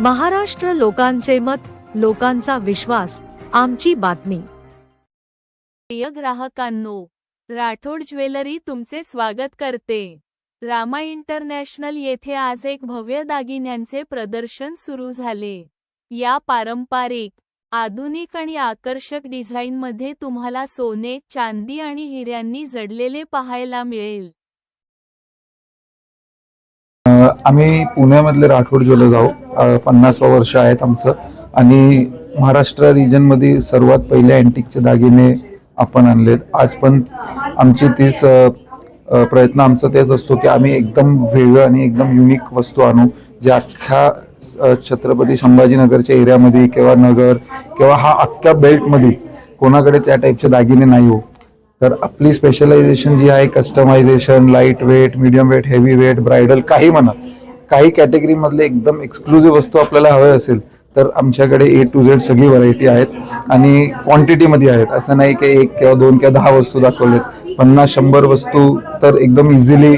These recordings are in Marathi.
महाराष्ट्र लोकांचे मत लोकांचा विश्वास आमची बातमी. प्रिय ग्राहकांनो राठोड ज्वेलरी तुमचे स्वागत करते. रामा इंटरनॅशनल येथे आज एक भव्य दागिन्यांचे प्रदर्शन सुरू झाले. या पारंपरिक आधुनिक आणि आकर्षक डिझाईनमध्ये तुम्हाला सोने चांदी आणि हिऱ्यांनी जडलेले पाहायला मिळेल. आम्ही पुण्यामधले राठोड ज्वेलर्स आहोत. पन्नासवं वर्ष आहेत आमचं. आणि महाराष्ट्र रिजनमध्ये सर्वात पहिले अँटिकचे दागिने आपण आणलेत. आज पण आमची तीच प्रयत्न आमचा तेच असतो की आम्ही एकदम वेगळं आणि एकदम युनिक वस्तू आणू. जे अख्ख्या छत्रपती संभाजीनगरच्या एरियामध्ये किंवा नगर किंवा हा अख्ख्या बेल्टमध्ये कोणाकडे त्या टाईपचे दागिने नाही हो. तर आपली स्पेशलायझेशन जी आहे customization light weight medium weight heavy weight bridal काही म्हणा काही कॅटेगरीमधले एकदम एक्सक्लुझिव्ह वस्तू आपल्याला हवे असेल तर आमच्याकडे ए टू झेड सगळी व्हरायटी आहेत आणि क्वांटिटीमध्ये आहेत. असं नाही की एक किंवा दोन किंवा दहा वस्तू दाखवलेत. पन्नास शंभर वस्तू तर एकदम इझिली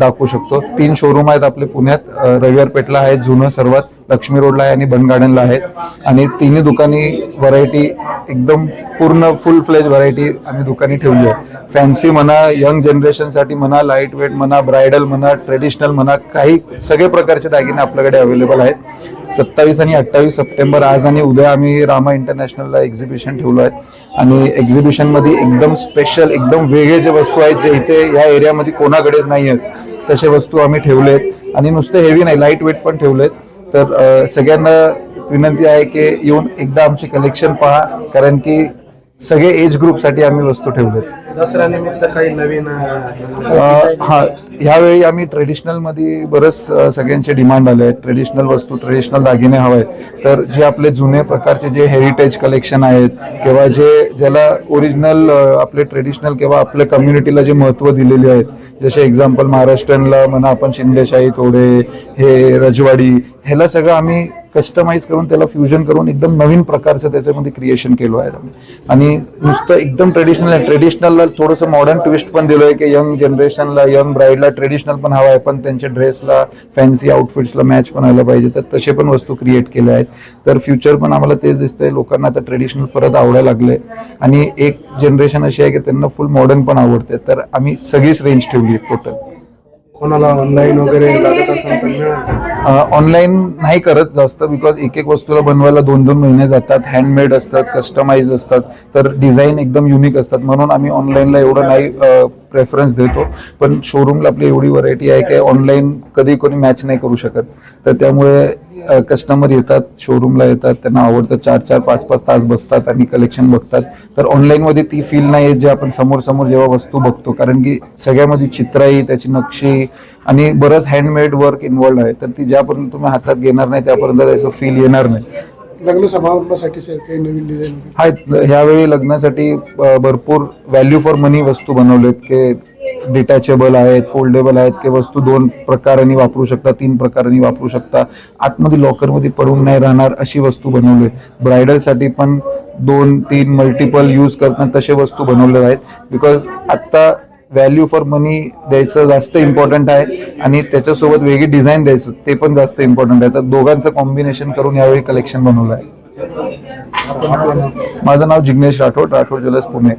दाखवू शकतो. तीन शोरूम आहेत आपले पुण्यात. रविवार पेठला आहेत जुनं सर्वात. लक्ष्मी रोडला आहे आणि बन गार्डनला आहे. आणि तिन्ही दुकानी व्हरायटी एकदम पूर्ण फुल फ्लेज व्हरायटी आम्ही दुकानी ठेवली आहे. फॅन्सी म्हणा यंग जनरेशनसाठी म्हणा लाइट वेट म्हणा ब्रायडल म्हणा ट्रेडिशनल म्हणा काही सगळे प्रकारचे दागिने आपल्याकडे अवेलेबल आहेत. सत्तावीस आणि अठ्ठावीस सप्टेंबर आज आणि उद्या आम्ही रामा इंटरनॅशनलला एक्झिबिशन ठेवलो आहे. आणि एक्झिबिशनमध्ये एकदम स्पेशल एकदम वेगळे जे वस्तू आहेत जे इथे या एरियामध्ये कोणाकडेच नाही आहेत तसे वस्तू आम्ही ठेवलेत. आणि नुसते हेवी नाही लाइट वेट पण ठेवलेत. तर सगळ्यांना विनंती आहे की येऊन एकदा आमचे कलेक्शन पहा कारण की सगळे एज ग्रुपसाठी आम्ही वस्तू ठेवलेत. दसऱ्यानिमित्त काही नवीन हा ह्यावेळी आम्ही ट्रेडिशनलमध्ये बरंच सगळ्यांचे डिमांड आले आहेत. ट्रेडिशनल वस्तू ट्रेडिशनल दागिने हवे आहेत. तर जे आपले जुने प्रकारचे जे हेरिटेज कलेक्शन आहेत किंवा जे ज्याला ओरिजिनल आपले ट्रेडिशनल किंवा आपल्या कम्युनिटीला जे महत्त्व दिलेले आहेत. जसे एक्झाम्पल महाराष्ट्रनला म्हणा आपण शिंदेशाही तोडे हे रजवाडी ह्याला सगळं आम्ही कस्टमाइज करून त्याला फ्युजन करून एकदम नवीन प्रकारचं त्याच्यामध्ये क्रिएशन केलं आहे. आम्ही आणि नुसतं एकदम ट्रेडिशनल आहे. ट्रेडिशनलला थोडंसं मॉडर्न ट्विस्ट पण दिलं आहे की यंग जनरेशनला यंग ब्राईडला ट्रेडिशनल पण हवं आहे पण त्यांच्या ड्रेसला फॅन्सी आउटफिट्सला मॅच पण व्हायला पाहिजे. तर तसे पण वस्तू क्रिएट केल्या आहेत. तर फ्युचर पण आम्हाला तेच दिसतंय. लोकांना आता ट्रेडिशनल परत आवडायला लागले आणि एक जनरेशन अशी आहे की त्यांना फुल मॉडर्न पण आवडते. तर आम्ही सगळीच रेंज ठेवली टोटल कोणाला ऑनलाईन वगैरे लागत असेल तर मिळेल. ऑनलाईन नाही करत जास्त बिकॉज एक एक वस्तूला बनवायला दोन दोन महिने जातात हँडमेड असतात कस्टमाइज असतात तर डिझाईन एकदम युनिक असतात. म्हणून आम्ही ऑनलाईनला एवढं नाही प्रेफरन्स देतो. पण शोरूमला आपली एवढी व्हरायटी आहे की ऑनलाईन कधी कोणी मॅच नाही करू शकत. तर त्यामुळे कस्टमर येतात शोरूमला येतात त्यांना आवडतं चार चार पाच पाच तास बसतात आणि कलेक्शन बघतात. तर ऑनलाईनमध्ये ती फील नाही येत जे आपण समोर समोर जेव्हा वस्तू बघतो. कारण की सगळ्यामध्ये चित्राई त्याची नक्षी आणि बरंच हँडमेड वर्क इन्वॉल्ड आहे. तर ती ज्यापर्यंत तुम्ही हातात घेणार नाही त्यापर्यंत त्याचं फील येणार नाही. लग्न समारंभासाठी सर काही नवीन डिझाईन आहेत ह्यावेळी लग्नासाठी अ, भरपूर व्हॅल्यू फॉर मनी वस्तू बनवलेत की डिटॅचेबल आहेत फोल्डेबल आहेत की वस्तू दोन प्रकारांनी वापरू शकता तीन प्रकारांनी वापरू शकता. आतमध्ये लॉकरमध्ये पडून नाही राहणार अशी वस्तू बनवलेत. ब्रायडलसाठी पण दोन तीन मल्टिपल यूज करतात तसे वस्तू बनवलेल्या आहेत. बिकॉज आत्ता व्हॅल्यू फॉर मनी द्यायचं जास्त इम्पॉर्टंट आहे आणि त्याच्यासोबत वेगळी डिझाईन द्यायचं ते पण जास्त इम्पॉर्टंट आहे. तर दोघांचं कॉम्बिनेशन करून यावेळी कलेक्शन बनवलं आहे. माझं नाव जिग्नेश राठोड राठोड ज्वेलर्स पुणे.